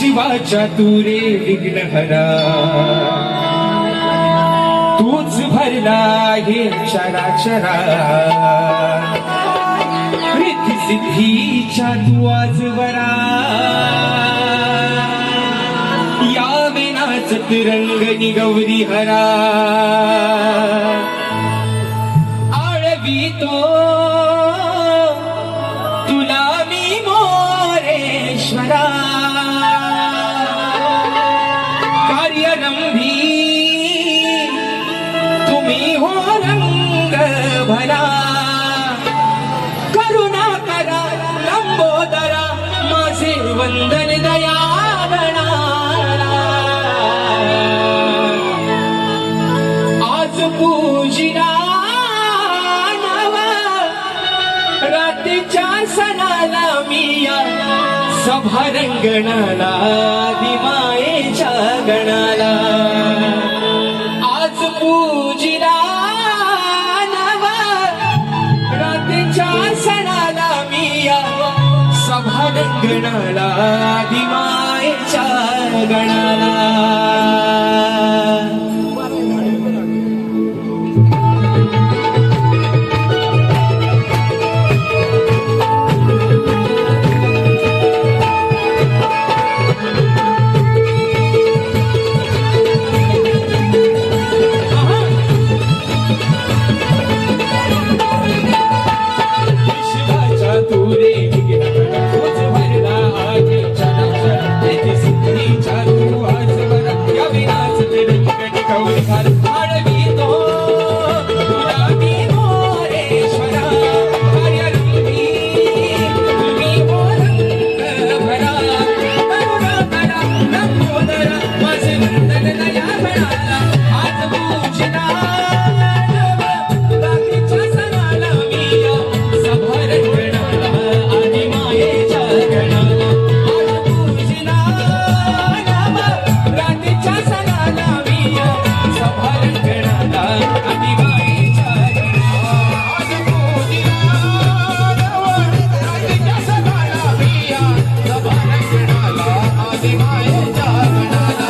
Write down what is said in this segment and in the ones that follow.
शिवाच्या तुरे विघ्न हरा. तूच भरला हे चराचरा सिद्धीच्या तू आजवरा या विनाच तिरंग गौरी हरा. आळवी तो भरा करुणा करा लंबोदरा माझे वंदन दया आज पूजिना नवा रात्रीच्या सणाला मी सभारंगणाला दिमायेच्या गणाला. आज पूज khi nơi là Govinda Ganada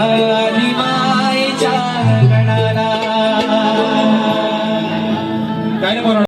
रात्रीच्या